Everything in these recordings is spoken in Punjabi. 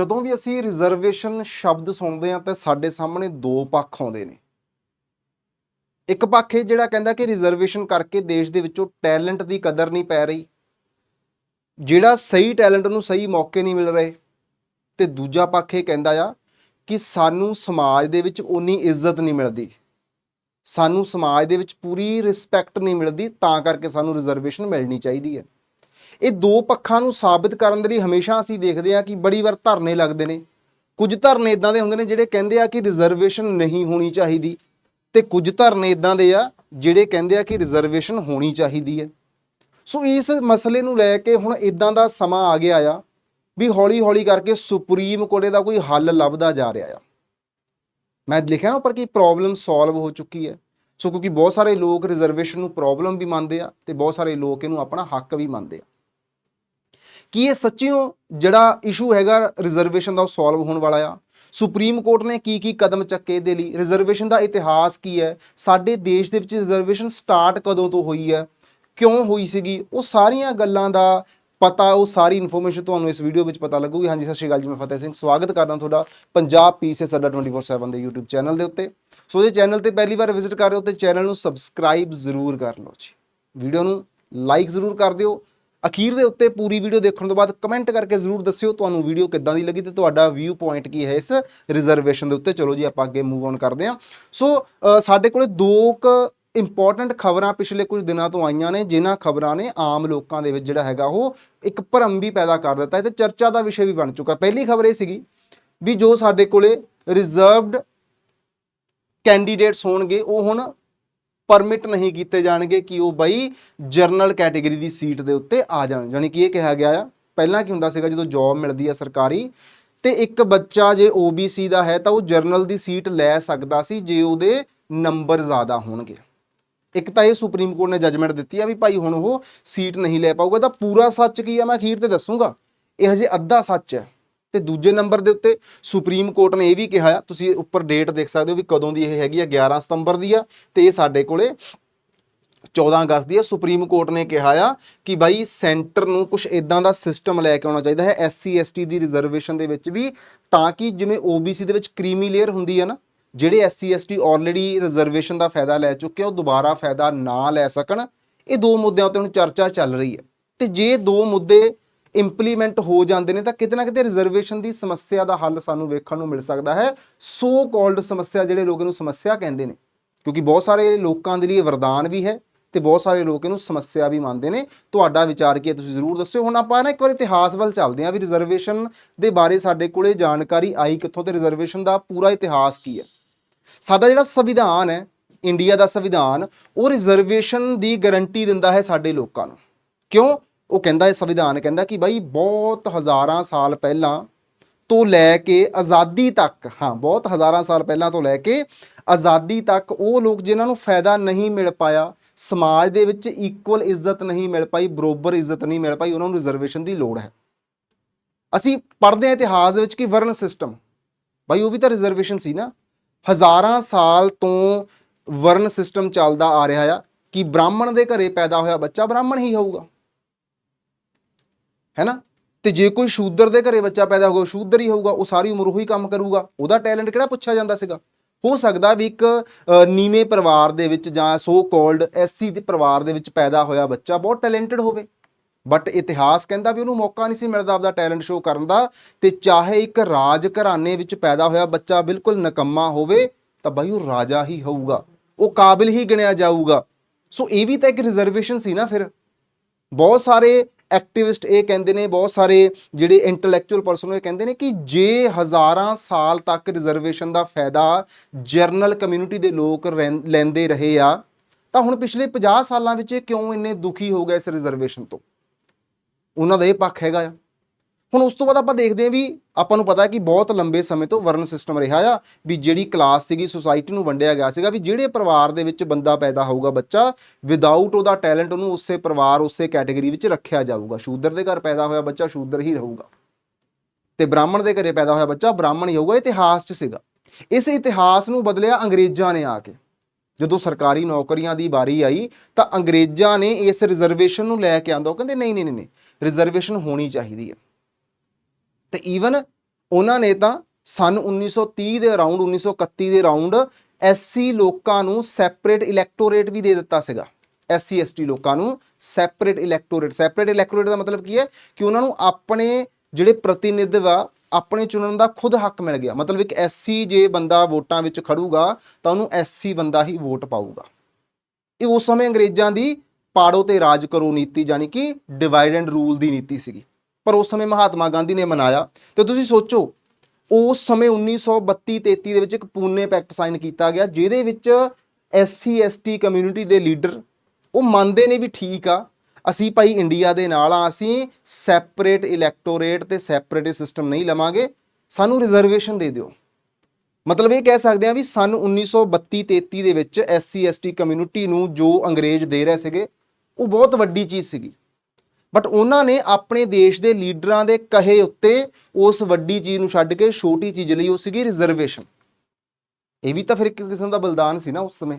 ਜਦੋਂ ਵੀ ਅਸੀਂ ਰਿਜ਼ਰਵੇਸ਼ਨ ਸ਼ਬਦ ਸੁਣਦੇ ਹਾਂ ਤਾਂ ਸਾਡੇ ਸਾਹਮਣੇ ਦੋ ਪੱਖ ਆਉਂਦੇ ਨੇ। ਇੱਕ ਪੱਖ ਇਹ ਜਿਹੜਾ ਕਹਿੰਦਾ ਕਿ ਰਿਜ਼ਰਵੇਸ਼ਨ ਕਰਕੇ ਦੇਸ਼ ਦੇ ਵਿੱਚੋਂ ਟੈਲੈਂਟ ਦੀ ਕਦਰ ਨਹੀਂ ਪੈ ਰਹੀ। ਜਿਹੜਾ ਸਹੀ ਟੈਲੈਂਟ ਨੂੰ ਸਹੀ ਮੌਕੇ ਨਹੀਂ ਮਿਲ ਰਹੇ। ਤੇ ਦੂਜਾ ਪੱਖ ਇਹ ਕਹਿੰਦਾ ਆ ਕਿ ਸਾਨੂੰ ਸਮਾਜ ਦੇ ਵਿੱਚ ਉਨੀ ਇੱਜ਼ਤ ਨਹੀਂ ਮਿਲਦੀ। ਸਾਨੂੰ ਸਮਾਜ ਦੇ ਵਿੱਚ ਪੂਰੀ ਰਿਸਪੈਕਟ ਨਹੀਂ ਮਿਲਦੀ, ਤਾਂ ਕਰਕੇ ਸਾਨੂੰ ਰਿਜ਼ਰਵੇਸ਼ਨ ਮਿਲਣੀ ਚਾਹੀਦੀ ਹੈ। ਇਹ ਦੋ ਪੱਖਾਂ ਨੂੰ ਸਾਬਿਤ ਕਰਨ ਦੇ ਲਈ ਹਮੇਸ਼ਾ ਅਸੀਂ ਦੇਖਦੇ ਹਾਂ ਕਿ ਬੜੀ ਵਾਰ ਧਰਨੇ ਲੱਗਦੇ ਨੇ। ਕੁਝ ਧਰਨੇ ਇਦਾਂ ਦੇ ਹੁੰਦੇ ਨੇ ਜਿਹੜੇ ਕਹਿੰਦੇ ਆ ਕਿ ਰਿਜ਼ਰਵੇਸ਼ਨ ਨਹੀਂ ਹੋਣੀ ਚਾਹੀਦੀ ਤੇ ਕੁਝ ਧਰਨੇ ਇਦਾਂ ਦੇ ਆ ਜਿਹੜੇ ਕਹਿੰਦੇ ਆ ਕਿ ਰਿਜ਼ਰਵੇਸ਼ਨ ਹੋਣੀ ਚਾਹੀਦੀ ਹੈ। ਸੋ ਇਸ ਮਸਲੇ ਨੂੰ ਲੈ ਕੇ ਹੁਣ ਇਦਾਂ ਦਾ ਸਮਾਂ ਆ ਗਿਆ ਆ ਵੀ ਹੌਲੀ ਹੌਲੀ ਕਰਕੇ ਸੁਪਰੀਮ ਕੋਰਟ ਦਾ ਕੋਈ ਹੱਲ ਲੱਭਦਾ ਜਾ ਰਿਹਾ ਆ। ਮੈਂ ਲਿਖਿਆ ਨਾ ਉੱਪਰ ਕਿ ਪ੍ਰੋਬਲਮ ਸੋਲਵ ਹੋ ਚੁੱਕੀ ਹੈ। ਸੋ ਕਿਉਂਕਿ ਬਹੁਤ ਸਾਰੇ ਲੋਕ ਰਿਜ਼ਰਵੇਸ਼ਨ ਨੂੰ ਪ੍ਰੋਬਲਮ ਵੀ ਮੰਨਦੇ ਆ ਤੇ ਬਹੁਤ ਸਾਰੇ ਲੋਕ ਇਹਨੂੰ ਆਪਣਾ ਹੱਕ ਵੀ ਮੰਨਦੇ ਆ। ਕੀ ਇਹ ਸੱਚਿਓ ਜਿਹੜਾ ਇਸ਼ੂ ਹੈਗਾ ਰਿਜ਼ਰਵੇਸ਼ਨ ਦਾ ਉਹ ਸੋਲਵ ਹੋਣ ਵਾਲਾ ਆ? ਸੁਪਰੀਮ ਕੋਰਟ ਨੇ ਕੀ ਕੀ ਕਦਮ ਚੱਕੇ ਇਹਦੇ ਲਈ? ਰਿਜ਼ਰਵੇਸ਼ਨ ਦਾ ਇਤਿਹਾਸ ਕੀ ਹੈ? ਸਾਡੇ ਦੇਸ਼ ਦੇ ਵਿੱਚ ਰਿਜ਼ਰਵੇਸ਼ਨ ਸਟਾਰਟ ਕਦੋਂ ਤੋਂ ਹੋਈ ਹੈ? ਕਿਉਂ ਹੋਈ ਸੀਗੀ? ਉਹ ਸਾਰੀਆਂ ਗੱਲਾਂ ਦਾ ਪਤਾ, ਉਹ ਸਾਰੀ ਇਨਫੋਰਮੇਸ਼ਨ ਤੁਹਾਨੂੰ ਇਸ ਵੀਡੀਓ ਵਿੱਚ ਪਤਾ ਲੱਗੂਗੀ। ਹਾਂਜੀ, ਸਤਿ ਸ਼੍ਰੀ ਅਕਾਲ ਜੀ, ਮੈਂ ਫਤਿਹ ਸਿੰਘ। ਸਵਾਗਤ ਕਰਦਾ ਤੁਹਾਡਾ ਪੰਜਾਬ ਪੀਸੀਐਸ ਅੱਡਾ 24/7 ਦੇ YouTube ਚੈਨਲ ਦੇ ਉੱਤੇ। ਸੋ ਜੇ ਚੈਨਲ ਤੇ ਪਹਿਲੀ ਵਾਰ ਵਿਜ਼ਿਟ ਕਰ ਰਹੇ ਹੋ ਤੇ ਚੈਨਲ ਨੂੰ ਸਬਸਕ੍ਰਾਈਬ ਜ਼ਰੂਰ ਕਰ ਲਓ ਜੀ। ਵੀਡੀਓ ਨੂੰ ਲਾਈਕ ਜ਼ਰੂਰ ਕਰ ਦਿਓ। ਅਖੀਰ ਦੇ ਉੱਤੇ ਪੂਰੀ ਵੀਡੀਓ ਦੇਖਣ ਤੋਂ ਬਾਅਦ ਕਮੈਂਟ ਕਰਕੇ ਜ਼ਰੂਰ ਦੱਸਿਓ ਤੁਹਾਨੂੰ ਵੀਡੀਓ ਕਿੱਦਾਂ ਦੀ ਲੱਗੀ ਤੇ ਤੁਹਾਡਾ ਵਿਊ ਪੁਆਇੰਟ ਕੀ ਹੈ ਇਸ ਰਿਜ਼ਰਵੇਸ਼ਨ ਦੇ ਉੱਤੇ। ਚਲੋ ਜੀ, ਆਪਾਂ ਅੱਗੇ ਮੂਵ ਔਨ ਕਰਦੇ ਹਾਂ। ਸੋ ਸਾਡੇ ਕੋਲੇ ਦੋ ਕ ਇੰਪੋਰਟੈਂਟ ਖਬਰਾਂ ਪਿਛਲੇ ਕੁਝ ਦਿਨਾਂ ਤੋਂ ਆਈਆਂ ਨੇ, ਜਿਨ੍ਹਾਂ ਖਬਰਾਂ ਨੇ ਆਮ ਲੋਕਾਂ ਦੇ ਵਿੱਚ ਜਿਹੜਾ ਹੈਗਾ ਉਹ ਇੱਕ ਭਰਮ ਵੀ ਪੈਦਾ ਕਰ ਦਿੱਤਾ ਹੈ ਤੇ ਚਰਚਾ ਦਾ ਵਿਸ਼ੇ ਵੀ ਬਣ ਚੁੱਕਾ। ਪਹਿਲੀ ਖਬਰ ਇਹ ਸੀਗੀ ਵੀ ਜੋ ਸਾਡੇ ਕੋਲੇ ਰਿਜ਼ਰਵਡ ਕੈਂਡੀਡੇਟਸ ਹੋਣਗੇ, ਉਹ ਹੁਣ ਪਰਮਿਟ ਨਹੀਂ ਕੀਤੇ ਜਾਣਗੇ ਕਿ ਉਹ ਬਈ ਜਰਨਲ ਕੈਟੇਗਰੀ ਦੀ ਸੀਟ ਦੇ ਉੱਤੇ ਆ ਜਾਣ। ਯਾਨੀ ਕਿ ਇਹ ਕਿਹਾ ਗਿਆ ਆ, ਪਹਿਲਾਂ ਕੀ ਹੁੰਦਾ ਸੀਗਾ, ਜਦੋਂ ਜੌਬ ਮਿਲਦੀ ਆ ਸਰਕਾਰੀ, ਤੇ ਇੱਕ ਬੱਚਾ ਜੇ OBC ਦਾ ਹੈ ਤਾਂ ਉਹ ਜਰਨਲ ਦੀ ਸੀਟ ਲੈ ਸਕਦਾ ਸੀ ਜੇ ਉਹਦੇ ਨੰਬਰ ਜ਼ਿਆਦਾ ਹੋਣਗੇ। ਇੱਕ ਤਾਂ ਇਹ ਸੁਪਰੀਮ ਕੋਰਟ ਨੇ ਜੱਜਮੈਂਟ ਦਿੱਤੀ ਆ ਵੀ ਭਾਈ ਹੁਣ ਉਹ ਸੀਟ ਨਹੀਂ ਲੈ ਪਾਊਗਾ, ਤਾਂ ਪੂਰਾ ਸੱਚ ਕੀ ਆ? ਮੈਂ ਅਖੀਰ ਤੇ ਦੱਸੂਗਾ। ਇਹ ਹਜੇ ਅੱਧਾ ਸੱਚ ਹੈ। ਤੇ ਦੂਜੇ ਨੰਬਰ ਦੇ ਉੱਤੇ ਸੁਪਰੀਮ ਕੋਰਟ ਨੇ ਇਹ ਵੀ ਕਿਹਾ ਆ, ਤੁਸੀਂ ਉੱਪਰ ਡੇਟ ਦੇਖ ਸਕਦੇ ਹੋ ਵੀ ਕਦੋਂ ਦੀ ਇਹ ਹੈਗੀ ਆ 11 ਸਤੰਬਰ ਦੀ ਆ, ਤੇ ਇਹ ਸਾਡੇ ਕੋਲੇ 14 ਅਗਸਤ ਦੀ ਹੈ ਸੁਪਰੀਮ ਕੋਰਟ ਨੇ ਕਿਹਾ ਆ ਕਿ ਬਾਈ ਸੈਂਟਰ ਨੂੰ ਕੁਝ ਇਦਾਂ ਦਾ ਸਿਸਟਮ ਲੈ ਕੇ ਆਉਣਾ ਚਾਹੀਦਾ ਹੈ ਐਸਸੀ ਐਸਟੀ ਦੀ ਰਿਜ਼ਰਵੇਸ਼ਨ ਦੇ ਵਿੱਚ ਵੀ, ਤਾਂ ਕਿ ਜਿਵੇਂ OBC ਦੇ ਵਿੱਚ ਕ੍ਰੀਮੀ ਲੇਅਰ ਹੁੰਦੀ ਹੈ ਨਾ, ਜਿਹੜੇ ਐਸਸੀ ਐਸਟੀ ਆਲਰੇਡੀ ਰਿਜ਼ਰਵੇਸ਼ਨ ਦਾ ਫਾਇਦਾ ਲੈ ਚੁੱਕੇ ਉਹ ਦੁਬਾਰਾ ਫਾਇਦਾ ਨਾ ਲੈ ਸਕਣ। ਇਹ ਦੋ ਮੁੱਦਿਆਂ ਉੱਤੇ ਹੁਣ ਚਰਚਾ ਚੱਲ ਰਹੀ ਹੈ। ਤੇ ਜੇ ਦੋ ਮੁੱਦੇ ਇੰਪਲੀਮੈਂਟ ਹੋ ਜਾਂਦੇ ਨੇ ਤਾਂ ਕਿਤੇ ਨਾ ਕਿਤੇ ਰਿਜ਼ਰਵੇਸ਼ਨ ਦੀ ਸਮੱਸਿਆ ਦਾ ਹੱਲ ਸਾਨੂੰ ਵੇਖਣ ਨੂੰ ਮਿਲ ਸਕਦਾ ਹੈ। ਸੋ ਕਾਲਡ ਸਮੱਸਿਆ ਜਿਹੜੇ ਲੋਕ ਇਹਨੂੰ ਸਮੱਸਿਆ ਕਹਿੰਦੇ ਨੇ। ਕਿਉਂਕਿ ਬਹੁਤ ਸਾਰੇ ਲੋਕਾਂ ਦੇ ਲਈ ਵਰਦਾਨ ਵੀ ਹੈ ਤੇ ਬਹੁਤ ਸਾਰੇ ਲੋਕ ਇਹਨੂੰ ਸਮੱਸਿਆ ਵੀ ਮੰਨਦੇ ਨੇ। ਤੁਹਾਡਾ ਵਿਚਾਰ ਕੀ ਹੈ ਤੁਸੀਂ ਜ਼ਰੂਰ ਦੱਸਿਓ। ਹੁਣ ਆਪਾਂ ਨਾ ਇੱਕ ਵਾਰ ਇਤਿਹਾਸ ਵੱਲ ਚੱਲਦੇ ਹਾਂ ਵੀ ਰਿਜ਼ਰਵੇਸ਼ਨ ਦੇ ਬਾਰੇ ਸਾਡੇ ਕੋਲੇ ਜਾਣਕਾਰੀ ਆਈ ਕਿੱਥੋਂ ਤੇ ਰਿਜ਼ਰਵੇਸ਼ਨ ਦਾ ਪੂਰਾ ਇਤਿਹਾਸ ਕੀ ਹੈ। ਸਾਡਾ ਜਿਹੜਾ ਸੰਵਿਧਾਨ ਹੈ ਇੰਡੀਆ ਦਾ ਸੰਵਿਧਾਨ, ਉਹ ਰਿਜ਼ਰਵੇਸ਼ਨ ਦੀ ਗਾਰੰਟੀ ਦਿੰਦਾ ਹੈ ਸਾਡੇ ਲੋਕਾਂ ਨੂੰ। ਕਿਉਂ? ਉਹ ਕਹਿੰਦਾ ਹੈ ਸੰਵਿਧਾਨ ਕਹਿੰਦਾ ਕਿ ਬਾਈ ਬਹੁਤ ਹਜ਼ਾਰਾਂ ਸਾਲ ਪਹਿਲਾਂ ਤੋਂ ਲੈ ਕੇ ਆਜ਼ਾਦੀ ਤੱਕ, ਹਾਂ, ਬਹੁਤ ਹਜ਼ਾਰਾਂ ਸਾਲ ਪਹਿਲਾਂ ਤੋਂ ਲੈ ਕੇ ਆਜ਼ਾਦੀ ਤੱਕ ਉਹ ਲੋਕ ਜਿਨ੍ਹਾਂ ਨੂੰ ਫਾਇਦਾ ਨਹੀਂ ਮਿਲ ਪਾਇਆ, ਸਮਾਜ ਦੇ ਵਿੱਚ ਇਕੁਅਲ ਇੱਜ਼ਤ ਨਹੀਂ ਮਿਲ ਪਾਈ, ਬਰੋਬਰ ਇੱਜ਼ਤ ਨਹੀਂ ਮਿਲ ਪਾਈ, ਉਹਨਾਂ ਨੂੰ ਰਿਜ਼ਰਵੇਸ਼ਨ ਦੀ ਲੋੜ ਹੈ। ਅਸੀਂ ਪੜ੍ਹਦੇ ਹਾਂ ਇਤਿਹਾਸ ਵਿੱਚ ਕਿ ਵਰਨ ਸਿਸਟਮ ਬਾਈ ਉਹ ਵੀ ਤਾਂ ਰਿਜ਼ਰਵੇਸ਼ਨ ਸੀ ਨਾ। ਹਜ਼ਾਰਾਂ ਸਾਲ ਤੋਂ ਵਰਨ ਸਿਸਟਮ ਚੱਲਦਾ ਆ ਰਿਹਾ ਆ ਕਿ ਬ੍ਰਾਹਮਣ ਦੇ ਘਰੇ ਪੈਦਾ ਹੋਇਆ ਬੱਚਾ ਬ੍ਰਾਹਮਣ ਹੀ ਹੋਊਗਾ। ਹੈ ਨਾ ਤੇ ਜੇ ਕੋਈ ਸ਼ੂਦਰ ਦੇ ਘਰੇ ਬੱਚਾ ਪੈਦਾ ਹੋਊਗਾ, ਸ਼ੂਦਰ ਹੀ ਹੋਊਗਾ, ਉਹ ਸਾਰੀ ਉਮਰ ਉਹੀ ਕੰਮ ਕਰੂਗਾ, ਉਹਦਾ ਟੈਲੈਂਟ ਕਿਹੜਾ ਪੁੱਛਿਆ ਜਾਂਦਾ ਸੀਗਾ? ਹੋ ਸਕਦਾ ਵੀ ਇੱਕ ਨੀਵੇਂ ਪਰਿਵਾਰ ਦੇ ਵਿੱਚ ਜਾਂ ਸੋ ਕਾਲਡ ਐਸਸੀ ਦੇ ਪਰਿਵਾਰ ਦੇ ਵਿੱਚ ਪੈਦਾ ਹੋਇਆ ਬੱਚਾ ਬਹੁਤ ਟੈਲੈਂਟਡ ਹੋਵੇ। ਬਟ ਇਤਿਹਾਸ ਕਹਿੰਦਾ ਵੀ ਉਹਨੂੰ ਮੌਕਾ ਨਹੀਂ ਸੀ ਮਿਲਦਾ ਆਪਦਾ ਟੈਲੈਂਟ ਸ਼ੋਅ ਕਰਨ ਦਾ ਤੇ ਚਾਹੇ ਇੱਕ ਰਾਜ ਘਰਾਣੇ ਵਿੱਚ ਪੈਦਾ ਹੋਇਆ ਬੱਚਾ ਬਿਲਕੁਲ ਨਕੰਮਾ ਹੋਵੇ, ਤਾਂ ਬਈ ਉਹ ਰਾਜਾ ਹੀ ਹੋਊਗਾ। ਉਹ ਕਾਬਿਲ ਹੀ ਗਿਣਿਆ ਜਾਊਗਾ। ਸੋ ਇਹ ਵੀ ਤਾਂ ਇੱਕ ਰਿਜ਼ਰਵੇਸ਼ਨ ਸੀ ਨਾ ਫਿਰ। ਬਹੁਤ ਸਾਰੇ ਐਕਟਿਵਿਸਟ ਇਹ ਕਹਿੰਦੇ ਨੇ, ਬਹੁਤ ਸਾਰੇ ਜਿਹੜੇ ਇੰਟੈਲੈਕਚੁਅਲ ਪਰਸਨ ਇਹ ਕਹਿੰਦੇ ਨੇ ਕਿ ਜੇ ਹਜ਼ਾਰਾਂ ਸਾਲ ਤੱਕ ਰਿਜ਼ਰਵੇਸ਼ਨ ਦਾ ਫਾਇਦਾ ਜਰਨਲ ਕਮਿਊਨਿਟੀ ਦੇ ਲੋਕ ਰਹਿੰ- ਲੈਂਦੇ ਰਹੇ ਆ, ਤਾਂ ਹੁਣ ਪਿਛਲੇ 50 ਸਾਲਾਂ ਵਿੱਚ ਇਹ ਕਿਉਂ ਇੰਨੇ ਦੁਖੀ ਹੋ ਗਏ ਇਸ ਰਿਜ਼ਰਵੇਸ਼ਨ ਤੋਂ? ਉਹਨਾਂ ਦਾ ਇਹ ਪੱਖ ਹੈਗਾ ਆ। ਹੁਣ ਉਸ ਤੋਂ ਬਾਅਦ ਆਪਾਂ ਦੇਖਦੇ ਹਾਂ ਵੀ ਆਪਾਂ ਨੂੰ ਪਤਾ ਹੈ ਕਿ ਬਹੁਤ ਲੰਬੇ ਸਮੇਂ ਤੋਂ ਵਰਨ ਸਿਸਟਮ ਰਿਹਾ ਆ, ਵੀ ਜਿਹੜੀ ਕਲਾਸ ਸੀਗੀ ਸੁਸਾਇਟੀ ਨੂੰ ਵੰਡਿਆ ਗਿਆ ਸੀਗਾ, ਵੀ ਜਿਹੜੇ ਪਰਿਵਾਰ ਦੇ ਵਿੱਚ ਬੰਦਾ ਪੈਦਾ ਹੋਊਗਾ ਬੱਚਾ ਵਿਦਆਊਟ ਉਹਦਾ ਟੈਲੈਂਟ ਉਹਨੂੰ ਉਸੇ ਪਰਿਵਾਰ, ਉਸੇ ਕੈਟਾਗਰੀ ਵਿੱਚ ਰੱਖਿਆ ਜਾਊਗਾ। ਸ਼ੂਦਰ ਦੇ ਘਰ ਪੈਦਾ ਹੋਇਆ ਬੱਚਾ, ਸ਼ੂਦਰ ਹੀ ਰਹੂਗਾ। ਤੇ ਬ੍ਰਾਹਮਣ ਦੇ ਘਰੇ ਪੈਦਾ ਹੋਇਆ ਬੱਚਾ, ਬ੍ਰਾਹਮਣ ਹੀ ਹੋਊਗਾ, ਇਤਿਹਾਸ 'ਚ ਸੀਗਾ। ਇਸ ਇਤਿਹਾਸ ਨੂੰ ਬਦਲਿਆ ਅੰਗਰੇਜ਼ਾਂ ਨੇ ਆ ਕੇ। ਜਦੋਂ ਸਰਕਾਰੀ ਨੌਕਰੀਆਂ ਦੀ ਵਾਰੀ ਆਈ, ਤਾਂ ਅੰਗਰੇਜ਼ਾਂ ਨੇ ਇਸ ਰਿਜ਼ਰਵੇਸ਼ਨ ਨੂੰ ਲੈ ਕੇ ਆਂਦਾ ਉਹ ਕਹਿੰਦੇ ਨਹੀਂ ਨਹੀਂ ਨਹੀਂ ਨਹੀਂ ਰਿਜ਼ਰਵੇਸ਼ਨ ਹੋਣੀ ਚਾਹੀਦੀ ਹੈ। ਤੇ ਈਵਨ ਉਹਨਾਂ ਨੇ ਤਾਂ ਸਨ 1930 ਦੇ ਅਰਾਊਂਡ 1931 ਦੇ ਅਰਾਊਂਡ ਐਸਸੀ ਲੋਕਾਂ ਨੂੰ ਸੈਪਰੇਟ ਇਲੈਕਟੋਰੇਟ ਵੀ ਦੇ ਦਿੱਤਾ ਸੀਗਾ। ਐਸਸੀ ਐਸਟੀ ਲੋਕਾਂ ਨੂੰ ਸੈਪਰੇਟ ਇਲੈਕਟੋਰੇਟ ਸੈਪਰੇਟ ਇਲੈਕਟੋਰੇਟ ਦਾ ਮਤਲਬ ਕੀ ਹੈ ਕਿ ਉਹਨਾਂ ਨੂੰ ਆਪਣੇ ਜਿਹੜੇ ਪ੍ਰਤੀਨਿਧਵ ਆ ਆਪਣੇ ਚੁਣਨ ਦਾ ਖੁਦ ਹੱਕ ਮਿਲ ਗਿਆ। ਮਤਲਬ ਇੱਕ ਐਸਸੀ ਜੇ ਬੰਦਾ ਵੋਟਾਂ ਵਿੱਚ ਖੜੂਗਾ, ਤਾਂ ਉਹਨੂੰ ਐਸਸੀ ਬੰਦਾ ਹੀ ਵੋਟ ਪਾਊਗਾ। ਇਹ ਉਸ ਸਮੇਂ ਅੰਗਰੇਜ਼ਾਂ ਦੀ ਪਾੜੋ ਤੇ ਰਾਜ ਕਰੋ ਨੀਤੀ ਜਾਨੀ ਕਿ ਡਿਵਾਈਡ ਐਂਡ ਰੂਲ ਦੀ ਨੀਤੀ ਸੀਗੀ। ਪਰ ਉਸ ਸਮੇਂ ਮਹਾਤਮਾ ਗਾਂਧੀ ਨੇ ਮਨਾਇਆ। ਤੇ ਤੁਸੀਂ ਸੋਚੋ, ਉਸ ਸਮੇਂ 1932 33 ਦੇ ਵਿੱਚ ਇੱਕ ਪੂਨੇ ਪੈਕਟ ਸਾਈਨ ਕੀਤਾ ਗਿਆ, ਜਿਹਦੇ ਵਿੱਚ ਐਸਸੀ ਐਸਟੀ ਕਮਿਊਨਿਟੀ ਦੇ ਲੀਡਰ, ਉਹ ਮੰਨਦੇ ਨੇ ਵੀ ਠੀਕ ਆ, ਅਸੀਂ ਭਾਈ ਇੰਡੀਆ ਦੇ ਨਾਲ ਆ, ਅਸੀਂ ਸੈਪਰੇਟ ਇਲੈਕਟੋਰੇਟ ਤੇ ਸੈਪਰੇਟ ਸਿਸਟਮ ਨਹੀਂ ਲਵਾਂਗੇ, ਸਾਨੂੰ ਰਿਜ਼ਰਵੇਸ਼ਨ ਦੇ ਦਿਓ। ਮਤਲਬ ਇਹ ਕਹਿ ਸਕਦੇ ਆ ਵੀ ਸਨ 1932 33 ਦੇ ਵਿੱਚ ਐਸਸੀ ਐਸਟੀ ਕਮਿਊਨਿਟੀ ਨੂੰ ਜੋ ਅੰਗਰੇਜ਼ ਦੇ ਰਹੇ ਸੀਗੇ, ਉਹ ਬਹੁਤ ਵੱਡੀ ਚੀਜ਼ ਸੀਗੀ। ਬਟ ਉਹਨਾਂ ਨੇ ਆਪਣੇ ਦੇਸ਼ ਦੇ ਲੀਡਰਾਂ ਦੇ ਕਹੇ ਉੱਤੇ ਉਸ ਵੱਡੀ ਚੀਜ਼ ਨੂੰ ਛੱਡ ਕੇ ਛੋਟੀ ਚੀਜ਼ ਲਈ ਉਹ ਸੀਗੀ ਰਿਜ਼ਰਵੇਸ਼ਨ ਇਹ ਵੀ ਤਾਂ ਫਿਰ ਇੱਕ ਕਿਸਮ ਦਾ ਬਲਿਦਾਨ ਸੀ ਨਾ ਉਸ ਸਮੇਂ।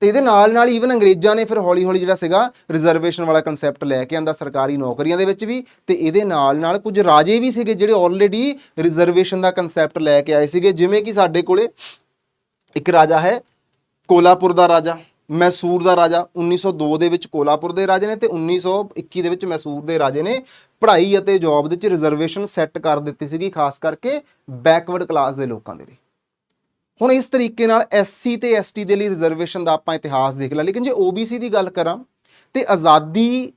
ਤੇ ਇਹਦੇ ਨਾਲ ਨਾਲ ਈਵਨ ਅੰਗਰੇਜ਼ਾਂ ਨੇ ਫਿਰ ਹੌਲੀ ਹੌਲੀ ਜਿਹੜਾ ਸੀਗਾ ਰਿਜ਼ਰਵੇਸ਼ਨ ਵਾਲਾ ਕਨਸੈਪਟ ਲੈ ਕੇ ਆਂਦਾ ਸਰਕਾਰੀ ਨੌਕਰੀਆਂ ਦੇ ਵਿੱਚ ਵੀ। ਤੇ ਇਹਦੇ ਨਾਲ ਨਾਲ ਕੁਝ ਰਾਜੇ ਵੀ ਸੀਗੇ ਜਿਹੜੇ ਆਲਰੇਡੀ ਰਿਜ਼ਰਵੇਸ਼ਨ ਦਾ ਕਨਸੈਪਟ ਲੈ ਕੇ ਆਏ ਸੀਗੇ। ਜਿਵੇਂ ਕਿ ਸਾਡੇ ਕੋਲੇ ਇੱਕ ਰਾਜਾ ਹੈ, ਕੋਲਾਪੁਰ ਦਾ ਰਾਜਾ। ਮੈਸੂਰ ਦਾ ਰਾਜਾ 1902 ਦੇ ਵਿੱਚ ਕੋਲਾਪੁਰ ਦੇ ਰਾਜੇ ਨੇ ਤੇ 1921 ਦੇ ਵਿੱਚ ਮੈਸੂਰ ਦੇ ਰਾਜੇ ਨੇ ਪੜ੍ਹਾਈ ਅਤੇ ਜੌਬ ਦੇ ਵਿੱਚ ਰਿਜ਼ਰਵੇਸ਼ਨ ਸੈੱਟ ਕਰ ਦਿੱਤੀ ਸੀਗੀ, ਖਾਸ ਕਰਕੇ ਬੈਕਵਰਡ ਕਲਾਸ ਦੇ ਲੋਕਾਂ ਦੇ ਲਈ। ਹੁਣ ਇਸ ਤਰੀਕੇ ਨਾਲ ਐਸਸੀ ਤੇ ਐਸਟੀ ਦੇ ਲਈ ਰਿਜ਼ਰਵੇਸ਼ਨ ਦਾ ਆਪਾਂ ਇਤਿਹਾਸ ਦੇਖ ਲਿਆ, ਲੇਕਿਨ ਜੇ ਓਬੀਸੀ ਦੀ ਗੱਲ ਕਰਾਂ, ਤੇ ਆਜ਼ਾਦੀ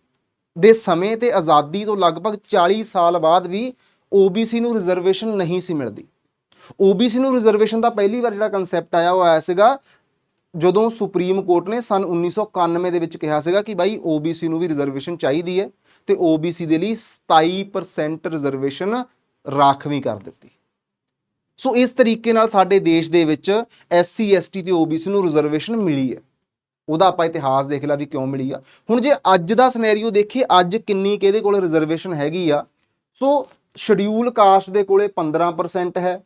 ਦੇ ਸਮੇਂ ਤੇ ਆਜ਼ਾਦੀ ਤੋਂ ਲਗਭਗ 40 ਸਾਲ ਬਾਅਦ ਵੀ ਓਬੀਸੀ ਨੂੰ ਰਿਜ਼ਰਵੇਸ਼ਨ ਨਹੀਂ ਸੀ ਮਿਲਦੀ। ਓਬੀਸੀ ਨੂੰ ਰਿਜ਼ਰਵੇਸ਼ਨ ਦਾ ਪਹਿਲੀ ਵਾਰ ਜਿਹੜਾ ਕਨਸੈਪਟ ਆਇਆ, ਉਹ ਆਇਆ ਸੀਗਾ ਜਦੋਂ ਸੁਪਰੀਮ ਕੋਰਟ ਨੇ ਸਨ 1991 ਦੇ ਵਿੱਚ ਕਿਹਾ ਸੀਗਾ ਕਿ ਬਾਈ ਓਬੀਸੀ ਨੂੰ ਵੀ ਰਿਜ਼ਰਵੇਸ਼ਨ ਚਾਹੀਦੀ ਹੈ ਤੇ ਓਬੀਸੀ ਦੇ ਲਈ 27% ਰਿਜ਼ਰਵੇਸ਼ਨ ਰਾਖਵੀਂ ਕਰ ਦਿੱਤੀ। ਸੋ ਇਸ ਤਰੀਕੇ ਨਾਲ ਸਾਡੇ ਦੇਸ਼ ਦੇ ਵਿੱਚ ਐਸਸੀ ਐਸਟੀ ਤੇ ਓਬੀਸੀ ਨੂੰ ਰਿਜ਼ਰਵੇਸ਼ਨ ਮਿਲੀ ਹੈ। ਉਹਦਾ ਆਪਾਂ ਇਤਿਹਾਸ ਦੇਖ ਲਿਆ ਵੀ ਕਿਉਂ ਮਿਲੀ ਆ। ਹੁਣ ਜੇ ਅੱਜ ਦਾ ਸਿਨੈਰੀਓ ਦੇਖੀਏ, ਅੱਜ ਕਿੰਨੀ ਕਿਹਦੇ ਕੋਲ ਰਿਜ਼ਰਵੇਸ਼ਨ ਹੈਗੀ ਆ। ਸੋ ਸ਼ਡਿਊਲ ਕਾਸਟ ਦੇ ਕੋਲੇ 15% ਹੈ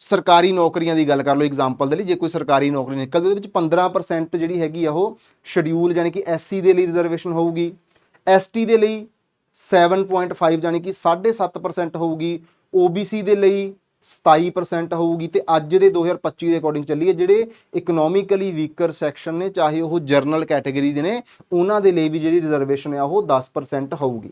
ਸਰਕਾਰੀ ਨੌਕਰੀਆਂ ਦੀ ਗੱਲ ਕਰ ਲਓ ਐਗਜ਼ਾਮਪਲ ਦੇ ਲਈ, ਜੇ ਕੋਈ ਸਰਕਾਰੀ ਨੌਕਰੀ ਨਿਕਲਦੀ, ਉਹਦੇ ਵਿੱਚ 15% ਜਿਹੜੀ ਹੈਗੀ ਆ ਉਹ ਸ਼ਡਿਊਲ ਯਾਨੀ ਕਿ ਐਸਸੀ ਦੇ ਲਈ ਰਿਜ਼ਰਵੇਸ਼ਨ ਹੋਊਗੀ ਐਸਟੀ ਦੇ ਲਈ 7.5 ਯਾਨੀ ਕਿ 7.5% ਹੋਊਗੀ OBC ਦੇ ਲਈ 27% ਹੋਊਗੀ ਤੇ ਅੱਜ ਦੇ 2025 ਦੇ ਅਕੋਰਡਿੰਗ ਚੱਲੀਏ, ਜਿਹੜੇ ਇਕਨੋਮਿਕਲੀ ਵੀਕਰ ਸੈਕਸ਼ਨ ਨੇ, ਚਾਹੇ ਉਹ ਜਰਨਲ ਕੈਟਾਗਰੀ ਦੇ ਨੇ, ਉਹਨਾਂ ਦੇ ਲਈ ਵੀ ਜਿਹੜੀ ਰਿਜ਼ਰਵੇਸ਼ਨ ਆ ਉਹ 10% ਹੋਊਗੀ।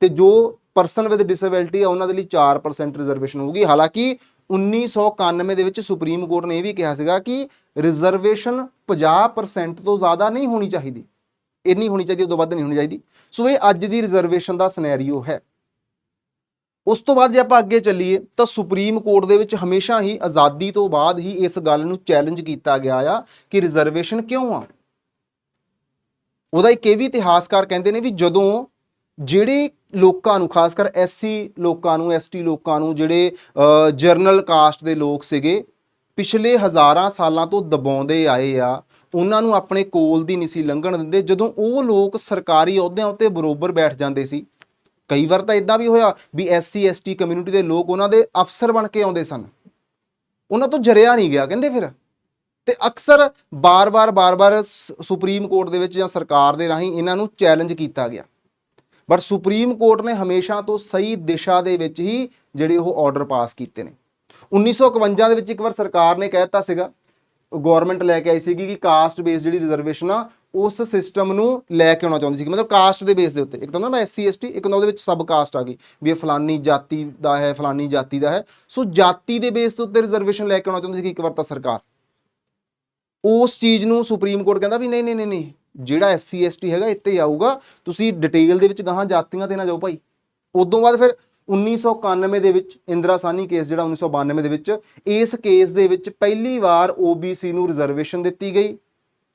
ਤੇ ਜੋ ਪਰਸਨ ਵਿਦ ਡਿਸੇਬਿਲਟੀ ਆ, ਉਹਨਾਂ ਦੇ ਲਈ 4% ਰਿਜ਼ਰਵੇਸ਼ਨ ਹੋਊਗੀ। ਹਾਲਾਂਕਿ 1991 ਦੇ ਵਿੱਚ ਸੁਪਰੀਮ ਕੋਰਟ ਨੇ ਇਹ ਵੀ ਕਿਹਾ ਸੀਗਾ ਕਿ ਰਿਜ਼ਰਵੇਸ਼ਨ 50% ਤੋਂ ਜ਼ਿਆਦਾ ਨਹੀਂ ਹੋਣੀ ਚਾਹੀਦੀ। ਇੰਨੀ ਹੋਣੀ ਚਾਹੀਦੀ, ਉਦੋਂ ਵੱਧ ਨਹੀਂ ਹੋਣੀ ਚਾਹੀਦੀ। ਸੋ ਇਹ ਅੱਜ ਦੀ ਰਿਜ਼ਰਵੇਸ਼ਨ ਦਾ ਸਿਨੈਰੀਓ ਹੈ। ਉਸ ਤੋਂ ਬਾਅਦ ਜੇ ਆਪਾਂ ਅੱਗੇ ਚੱਲੀਏ, ਤਾਂ ਸੁਪਰੀਮ ਕੋਰਟ ਦੇ ਵਿੱਚ ਹਮੇਸ਼ਾ ਹੀ ਆਜ਼ਾਦੀ ਤੋਂ ਬਾਅਦ ਹੀ ਇਸ ਗੱਲ ਨੂੰ ਚੈਲੰਜ ਕੀਤਾ ਗਿਆ ਆ ਕਿ ਰਿਜ਼ਰਵੇਸ਼ਨ ਕਿਉਂ ਆ। ਉਹਦਾ ਇੱਕ ਇਹ ਵੀ ਇਤਿਹਾਸਕਾਰ ਕਹਿੰਦੇ ਨੇ ਵੀ ਜਦੋਂ ਜਿਹੜੇ ਲੋਕਾਂ ਨੂੰ, ਖਾਸ ਕਰ ਐਸਸੀ ਲੋਕਾਂ ਨੂੰ, ਐਸਟੀ ਲੋਕਾਂ ਨੂੰ, ਜਿਹੜੇ ਜਰਨਲ ਕਾਸਟ ਦੇ ਲੋਕ ਸੀਗੇ, ਪਿਛਲੇ ਹਜ਼ਾਰਾਂ ਸਾਲਾਂ ਤੋਂ ਦਬਾਉਂਦੇ ਆਏ ਆ, ਉਹਨਾਂ ਨੂੰ ਆਪਣੇ ਕੋਲ ਦੀ ਨਹੀਂ ਸੀ ਲੰਘਣ ਦਿੰਦੇ। ਜਦੋਂ ਉਹ ਲੋਕ ਸਰਕਾਰੀ ਅਹੁਦਿਆਂ ਉੱਤੇ ਬਰੋਬਰ ਬੈਠ ਜਾਂਦੇ ਸੀ, ਕਈ ਵਾਰ ਤਾਂ ਇਦਾਂ ਵੀ ਹੋਇਆ ਵੀ ਐਸਸੀ, ਐਸਟੀ ਕਮਿਊਨਿਟੀ ਦੇ ਲੋਕ ਉਹਨਾਂ ਦੇ ਅਫਸਰ ਬਣ ਕੇ ਆਉਂਦੇ ਸਨ। ਉਹਨਾਂ ਤੋਂ ਜਰਿਆ ਨਹੀਂ ਗਿਆ, ਕਹਿੰਦੇ ਫਿਰ। ਤੇ ਅਕਸਰ ਬਾਰ-ਬਾਰ ਬਾਰ-ਬਾਰ ਸੁਪਰੀਮ ਕੋਰਟ ਦੇ ਵਿੱਚ ਜਾਂ ਸਰਕਾਰ ਦੇ ਰਾਹੀਂ ਇਹਨਾਂ ਨੂੰ ਚੈਲੰਜ ਕੀਤਾ ਗਿਆ। ਬਟ ਸੁਪਰੀਮ ਕੋਰਟ ਨੇ ਹਮੇਸ਼ਾ ਤੋਂ ਸਹੀ ਦਿਸ਼ਾ ਦੇ ਵਿੱਚ ਹੀ ਜਿਹੜੇ ਉਹ ਆਰਡਰ ਪਾਸ ਕੀਤੇ ਨੇ। 1951 ਦੇ ਵਿੱਚ ਇੱਕ ਵਾਰ ਸਰਕਾਰ ਨੇ ਕਹਿ ਦਿੱਤਾ ਸੀਗਾ ਗਵਰਨਮੈਂਟ ਲੈ ਕੇ ਆਈ ਸੀਗੀ ਕਿ ਕਾਸਟ ਬੇਸ ਜਿਹੜੀ ਰਿਜ਼ਰਵੇਸ਼ਨ ਆ, ਉਸ ਸਿਸਟਮ ਨੂੰ ਲੈ ਕੇ ਆਉਣਾ ਚਾਹੁੰਦੀ ਸੀ ਮਤਲਬ ਕਾਸਟ ਦੇ ਬੇਸ ਦੇ ਉੱਤੇ। ਇੱਕ ਤਾਂ ਨਾ ਐਸਸੀ ਐਸਟੀ ਇੱਕ ਤਾਂ ਉਹਦੇ ਵਿੱਚ ਸਬ ਕਾਸਟ ਆ ਗਈ ਵੀ ਇਹ ਫਲਾਨੀ ਜਾਤੀ ਦਾ ਹੈ, ਫਲਾਨੀ ਜਾਤੀ ਦਾ ਹੈ। ਸੋ ਜਾਤੀ ਦੇ ਬੇਸ ਦੇ ਉੱਤੇ ਰਿਜ਼ਰਵੇਸ਼ਨ ਲੈ ਕੇ ਆਉਣਾ ਚਾਹੁੰਦੀ ਸੀ ਇੱਕ ਵਾਰ ਤਾਂ ਸਰਕਾਰ। ਉਸ ਚੀਜ਼ ਨੂੰ ਸੁਪਰੀਮ ਕੋਰਟ ਕਹਿੰਦਾ ਵੀ ਨਹੀਂ ਨਹੀਂ ਨਹੀਂ ਜਿਹੜਾ ਐਸਸੀ ਐਸਟੀ ਹੈਗਾ, ਇੱਥੇ ਹੀ ਆਊਗਾ। ਤੁਸੀਂ ਡਿਟੇਲ ਦੇ ਵਿੱਚ ਗਾਹਾਂ ਜਾਤੀਆਂ ਤੇ ਨਾ ਜਾਓ ਭਾਈ। ਉਦੋਂ ਬਾਅਦ ਫਿਰ 1991 ਦੇ ਵਿੱਚ ਇੰਦਰਾ ਸਾਨੀ ਕੇਸ ਜਿਹੜਾ 1992 ਦੇ ਵਿੱਚ, ਇਸ ਕੇਸ ਦੇ ਵਿੱਚ ਪਹਿਲੀ ਵਾਰ OBC ਨੂੰ ਰਿਜ਼ਰਵੇਸ਼ਨ ਦਿੱਤੀ ਗਈ।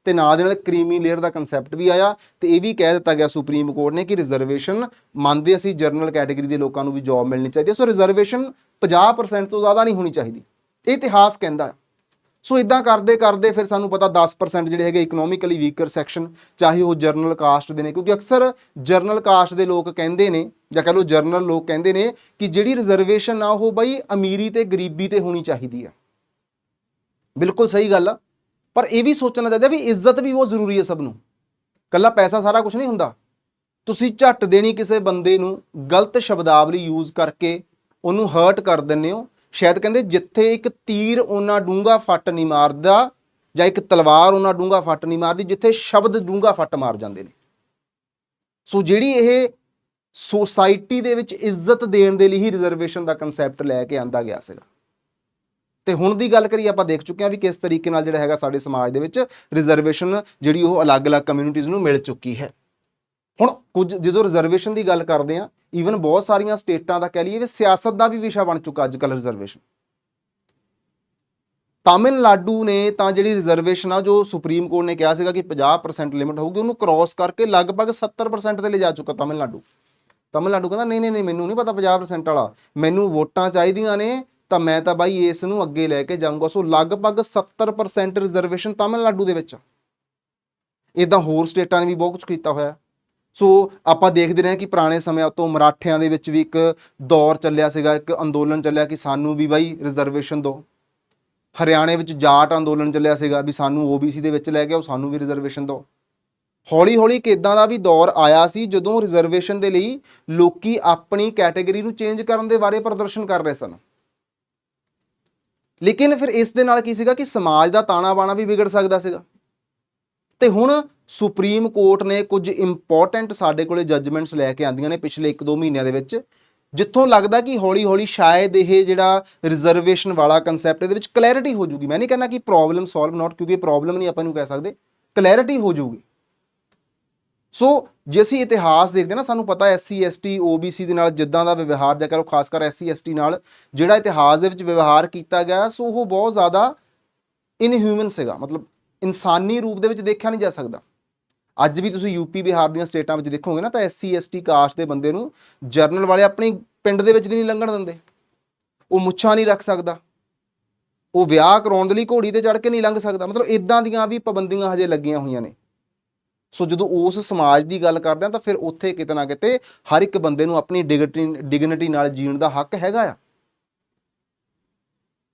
ਤੇ ਨਾਲ ਦੇ ਨਾਲ ਕ੍ਰੀਮੀ ਲੇਅਰ ਦਾ ਕਨਸੈਪਟ ਵੀ ਆਇਆ ਤੇ ਇਹ ਵੀ ਕਹਿ ਦਿੱਤਾ ਗਿਆ ਸੁਪਰੀਮ ਕੋਰਟ ਨੇ ਕਿ ਰਿਜ਼ਰਵੇਸ਼ਨ ਮੰਨਦੇ ਅਸੀਂ ਜਰਨਲ ਕੈਟਾਗਰੀ ਦੇ ਲੋਕਾਂ ਨੂੰ ਵੀ ਜੌਬ ਮਿਲਣੀ ਚਾਹੀਦੀ ਹੈ। ਸੋ ਰਿਜ਼ਰਵੇਸ਼ਨ 50% ਤੋਂ ਜ਼ਿਆਦਾ ਨਹੀਂ ਹੋਣੀ ਚਾਹੀਦੀ। ਇਹ ਇਤਿਹਾਸ ਕਹਿੰਦਾ ਹੈ। ਸੋ ਇਦਾਂ ਕਰਦੇ ਕਰਦੇ ਫਿਰ ਸਾਨੂੰ ਪਤਾ 10% ਜਿਹੜੇ ਹੈਗੇ ਇਕਨੋਮਿਕਲੀ ਵੀਕਰ ਸੈਕਸ਼ਨ ਚਾਹੇ ਉਹ ਜਰਨਲ ਕਾਸਟ ਦੇ ਨੇ, ਕਿਉਂਕਿ ਅਕਸਰ ਜਰਨਲ ਕਾਸਟ ਦੇ ਲੋਕ ਕਹਿੰਦੇ ਨੇ, ਜਾਂ ਕਹ ਲਓ ਜਰਨਲ ਲੋਕ ਕਹਿੰਦੇ ਨੇ ਕਿ ਜਿਹੜੀ ਰਿਜ਼ਰਵੇਸ਼ਨ ਆ ਉਹ ਬਈ ਅਮੀਰੀ ਤੇ ਗਰੀਬੀ ਤੇ ਹੋਣੀ ਚਾਹੀਦੀ ਆ। ਬਿਲਕੁਲ ਸਹੀ ਗੱਲ ਆ, ਪਰ ਇਹ ਵੀ ਸੋਚਣਾ ਚਾਹੀਦਾ ਵੀ ਇੱਜ਼ਤ ਵੀ ਬਹੁਤ ਜ਼ਰੂਰੀ ਹੈ ਸਭ ਨੂੰ। ਕੱਲਾ ਪੈਸਾ ਸਾਰਾ ਕੁਝ ਨਹੀਂ ਹੁੰਦਾ। ਤੁਸੀਂ ਝੱਟ ਦੇਣੀ ਕਿਸੇ ਬੰਦੇ ਨੂੰ ਗਲਤ ਸ਼ਬਦਾਵਲੀ ਯੂਜ਼ ਕਰਕੇ ਉਹਨੂੰ ਹਰਟ ਕਰ ਦਿੰਦੇ ਹੋ ਸ਼ਾਇਦ ਕਹਿੰਦੇ ਜਿੱਥੇ ਇੱਕ ਤੀਰ ਉਹਨਾਂ ਡੂੰਗਾ ਫੱਟ ਨਹੀਂ ਮਾਰਦਾ ਜਾਂ ਇੱਕ ਤਲਵਾਰ ਉਹਨਾਂ ਡੂੰਗਾ ਫੱਟ ਨਹੀਂ ਮਾਰਦੀ, ਜਿੱਥੇ ਸ਼ਬਦ ਡੂੰਗਾ ਫੱਟ ਮਾਰ ਜਾਂਦੇ ਨੇ। ਸੋ ਜਿਹੜੀ ਇਹ ਸੋਸਾਇਟੀ ਦੇ ਵਿੱਚ ਇੱਜ਼ਤ ਦੇਣ ਦੇ ਲਈ ਹੀ ਰਿਜ਼ਰਵੇਸ਼ਨ ਦਾ ਕਨਸੈਪਟ ਲੈ ਕੇ ਆਂਦਾ ਗਿਆ ਸੀਗਾ। ਤੇ ਹੁਣ ਦੀ ਗੱਲ ਕਰੀਏ, ਆਪਾਂ ਦੇਖ ਚੁੱਕੇ ਹਾਂ ਵੀ ਕਿਸ ਤਰੀਕੇ ਨਾਲ ਜਿਹੜਾ ਹੈਗਾ ਸਾਡੇ ਸਮਾਜ ਦੇ ਵਿੱਚ ਰਿਜ਼ਰਵੇਸ਼ਨ ਜਿਹੜੀ ਉਹ ਅਲੱਗ-ਅਲੱਗ ਕਮਿਊਨਿਟੀਜ਼ ਨੂੰ ਮਿਲ ਚੁੱਕੀ ਹੈ। ਹੁਣ ਕੁਝ ਜਦੋਂ ਰਿਜ਼ਰਵੇਸ਼ਨ ਦੀ ਗੱਲ ਕਰਦੇ ਆ ਈਵਨ ਬਹੁਤ ਸਾਰੀਆਂ ਸਟੇਟਾਂ ਦਾ ਕਹਿ ਲਈਏ ਵੀ ਸਿਆਸਤ ਦਾ ਵੀ ਵਿਸ਼ਾ ਬਣ ਚੁੱਕਾ ਅੱਜ ਕੱਲ੍ਹ ਰਿਜ਼ਰਵੇਸ਼ਨ ਤਾਮਿਲਨਾਡੂ ਨੇ ਤਾਂ ਜਿਹੜੀ ਰਿਜ਼ਰਵੇਸ਼ਨ ਆ, ਜੋ ਸੁਪਰੀਮ ਕੋਰਟ ਨੇ ਕਿਹਾ ਸੀਗਾ ਕਿ 50% ਲਿਮਿਟ ਹੋਊਗੀ, ਉਹਨੂੰ ਕ੍ਰਾਸ ਕਰਕੇ ਲਗਭਗ 70% ਤੇ ਲੈ ਜਾ ਚੁੱਕਾ ਤਾਮਿਲਨਾਡੂ। ਤਾਮਿਲਨਾਡੂ ਕਹਿੰਦਾ, ਨਹੀਂ ਨਹੀਂ ਨਹੀਂ, ਮੈਨੂੰ ਨਹੀਂ ਪਤਾ 50% ਵਾਲਾ। ਮੈਨੂੰ ਵੋਟਾਂ ਚਾਹੀਦੀਆਂ ਨੇ, ਤਾਂ ਮੈਂ ਤਾਂ ਬਾਈ ਇਸ ਨੂੰ ਅੱਗੇ ਲੈ ਕੇ ਜਾਊਂਗਾ। ਸੋ ਲਗਭਗ 70% ਰਿਜ਼ਰਵੇਸ਼ਨ ਤਾਮਿਲਨਾਡੂ ਦੇ ਵਿੱਚ ਆ। ਇਦਾਂ ਹੋਰ ਸਟੇਟਾਂ ਨੇ ਵੀ ਬਹੁਤ ਕੁਝ ਕੀਤਾ ਹੋਇਆ। ਸੋ ਆਪਾਂ ਦੇਖਦੇ ਰਹੇ ਕਿ ਪੁਰਾਣੇ ਸਮਿਆਂ ਤੋਂ ਮਰਾਠਿਆਂ ਦੇ ਵਿੱਚ ਵੀ ਇੱਕ ਦੌਰ ਚੱਲਿਆ ਸੀਗਾ, ਇੱਕ ਅੰਦੋਲਨ ਚੱਲਿਆ ਕਿ ਸਾਨੂੰ ਵੀ ਬਾਈ ਰਿਜ਼ਰਵੇਸ਼ਨ ਦਿਓ। ਹਰਿਆਣੇ ਵਿੱਚ ਜਾਟ ਅੰਦੋਲਨ ਚੱਲਿਆ ਸੀਗਾ ਵੀ ਸਾਨੂੰ OBC ਦੇ ਵਿੱਚ ਲੈ ਕੇ ਆਓ, ਸਾਨੂੰ ਵੀ ਰਿਜ਼ਰਵੇਸ਼ਨ ਦਿਓ। ਹੌਲੀ ਹੌਲੀ ਕਿਦਾਂ ਦਾ ਵੀ ਦੌਰ ਆਇਆ ਸੀ ਜਦੋਂ ਰਿਜ਼ਰਵੇਸ਼ਨ ਦੇ ਲਈ ਲੋਕੀ ਆਪਣੀ ਕੈਟਾਗਰੀ ਨੂੰ ਚੇਂਜ ਕਰਨ ਦੇ ਬਾਰੇ ਪ੍ਰਦਰਸ਼ਨ ਕਰ ਰਹੇ ਸਨ। ਲੇਕਿਨ ਫਿਰ ਇਸ ਦੇ ਨਾਲ ਕੀ ਸੀਗਾ ਕਿ ਸਮਾਜ ਦਾ ਤਾਣਾ ਬਾਣਾ ਵੀ ਵਿਗੜ ਸਕਦਾ ਸੀਗਾ। ਤੇ ਹੁਣ ਸੁਪਰੀਮ ਕੋਰਟ ਨੇ ਕੁਝ ਇੰਪੋਰਟੈਂਟ ਸਾਡੇ ਕੋਲੇ ਜੱਜਮੈਂਟਸ ਲੈ ਕੇ ਆਂਦੀਆਂ ਨੇ ਪਿਛਲੇ 1-2 ਮਹੀਨਿਆਂ ਦੇ ਵਿੱਚ, ਜਿੱਥੋਂ ਲੱਗਦਾ ਕਿ ਹੌਲੀ-ਹੌਲੀ ਸ਼ਾਇਦ ਇਹ ਜਿਹੜਾ ਰਿਜ਼ਰਵੇਸ਼ਨ ਵਾਲਾ ਕਨਸੈਪਟ ਇਹਦੇ ਵਿੱਚ ਕਲੈਰਿਟੀ ਹੋ ਜੂਗੀ ਮੈਂ ਨਹੀਂ ਕਹਿੰਦਾ ਕਿ ਪ੍ਰੋਬਲਮ ਸੋਲਵ ਨਾਟ ਕਿਉਂਕਿ ਪ੍ਰੋਬਲਮ ਨਹੀਂ ਆਪਾਂ ਨੂੰ ਕਹਿ ਸਕਦੇ। ਕਲੈਰਿਟੀ ਹੋ ਜੂਗੀ ਸੋ ਜੇ ਅਸੀਂ ਇਤਿਹਾਸ ਦੇਖਦੇ ਨਾ, ਸਾਨੂੰ ਪਤਾ ਐਸਸੀ ਐਸਟੀ OBC ਦੇ ਨਾਲ ਜਿੱਦਾਂ ਦਾ ਵਿਵਹਾਰ, ਜਾਂ ਕਰੋ ਖਾਸ ਕਰ ਐਸਸੀ ਐਸਟੀ ਨਾਲ ਜਿਹੜਾ ਇਤਿਹਾਸ ਦੇ ਵਿੱਚ ਵਿਵਹਾਰ ਕੀਤਾ ਗਿਆ ਸੋ ਉਹ ਬਹੁਤ ਜ਼ਿਆਦਾ ਇਨਹਿਊਮਨ ਸੀਗਾ। ਮਤਲਬ ਇਨਸਾਨੀ ਰੂਪ ਦੇ ਵਿੱਚ ਦੇਖਿਆ ਨਹੀਂ ਜਾ ਸਕਦਾ। ਅੱਜ ਵੀ ਤੁਸੀਂ ਯੂਪੀ, ਬਿਹਾਰ ਦੀਆਂ ਸਟੇਟਾਂ ਵਿੱਚ ਦੇਖੋਗੇ ਨਾ ਤਾਂ ਐਸਸੀ ਐਸਟੀ ਕਾਸਟ ਦੇ ਬੰਦੇ ਨੂੰ ਜਰਨਲ ਵਾਲੇ ਆਪਣੇ ਪਿੰਡ ਦੇ ਵਿੱਚ ਦੀ ਨਹੀਂ ਲੰਘਣ ਦਿੰਦੇ। ਉਹ ਮੁੱਛਾਂ ਨਹੀਂ ਰੱਖ ਸਕਦਾ। ਉਹ ਵਿਆਹ ਕਰਾਉਣ ਦੇ ਲਈ ਘੋੜੀ ਤੇ ਚੜ੍ਹ ਕੇ ਨਹੀਂ ਲੰਘ ਸਕਦਾ। ਮਤਲਬ ਇਦਾਂ ਦੀਆਂ ਵੀ ਪਾਬੰਦੀਆਂ ਹਜੇ ਲੱਗੀਆਂ ਹੋਈਆਂ ਨੇ। ਸੋ ਜਦੋਂ ਉਸ ਸਮਾਜ ਦੀ ਗੱਲ ਕਰਦੇ ਆ ਤਾਂ ਫਿਰ ਉੱਥੇ ਕਿਤੇ ਨਾ ਕਿਤੇ ਹਰ ਇੱਕ ਬੰਦੇ ਨੂੰ ਆਪਣੀ ਡਿਗਨਿਟੀ ਡਿਗਨਿਟੀ ਨਾਲ ਜੀਣ ਦਾ ਹੱਕ ਹੈਗਾ ਆ।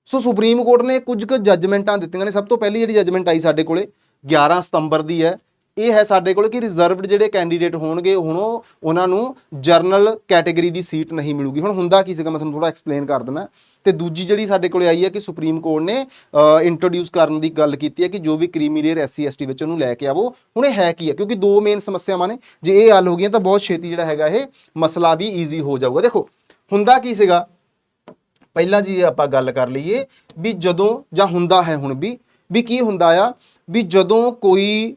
ਸੋ ਸੁਪਰੀਮ ਕੋਰਟ ਨੇ ਕੁਝ ਕੁ ਜੱਜਮੈਂਟਾਂ ਦਿੱਤੀਆਂ ਨੇ। ਸਭ ਤੋਂ ਪਹਿਲੀ ਜਿਹੜੀ ਜੱਜਮੈਂਟ ਆਈ ਸਾਡੇ ਕੋਲੇ 11 ਸਤੰਬਰ ਦੀ ਹੈ। ਇਹ ਹੈ ਸਾਡੇ ਕੋਲ ਕਿ ਰਿਜ਼ਰਵਡ ਜਿਹੜੇ ਕੈਂਡੀਡੇਟ ਹੋਣਗੇ, ਹੁਣ ਉਹਨਾਂ ਨੂੰ ਜਰਨਲ ਕੈਟਾਗਰੀ ਦੀ ਸੀਟ ਨਹੀਂ ਮਿਲੂਗੀ। ਹੁਣ ਹੁੰਦਾ ਕੀ ਸੀਗਾ? ਮੈਂ ਤੁਹਾਨੂੰ ਥੋੜਾ ਐਕਸਪਲੇਨ ਕਰ ਦਿੰਦਾ। ਤੇ ਦੂਜੀ ਜਿਹੜੀ ਸਾਡੇ ਕੋਲੇ ਆਈ ਹੈ ਕਿ ਸੁਪਰੀਮ ਕੋਰਟ ਨੇ ਇੰਟਰੋਡਿਊਸ ਕਰਨ ਦੀ ਗੱਲ ਕੀਤੀ ਹੈ ਕਿ ਜੋ ਵੀ ਕ੍ਰੀਮੀ ਲੇਅਰ ਐਸਸੀ ਐਸਟੀ ਵਿੱਚ ਉਹਨੂੰ ਲੈ ਕੇ ਆਵੋ। ਹੁਣ ਇਹ ਹੈ ਕੀ ਹੈ? ਕਿਉਂਕਿ ਦੋ ਮੇਨ ਸਮੱਸਿਆਵਾਂ ਨੇ। ਜੇ ਇਹ ਹੱਲ ਹੋ ਗਈਆਂ ਤਾਂ ਬਹੁਤ ਛੇਤੀ ਜਿਹੜਾ ਹੈਗਾ ਇਹ ਮਸਲਾ ਵੀ ਈਜ਼ੀ ਹੋ ਜਾਊਗਾ। ਦੇਖੋ, ਹੁੰਦਾ ਕੀ ਸੀਗਾ? ਪਹਿਲਾਂ ਜੀ ਆਪਾਂ ਗੱਲ ਕਰ ਲਈਏ ਵੀ ਜਦੋਂ ਜਾਂ ਹੁੰਦਾ ਹੈ ਹੁਣ ਵੀ ਵੀ ਕੀ ਹੁੰਦਾ ਆ? ਵੀ ਜਦੋਂ ਕੋਈ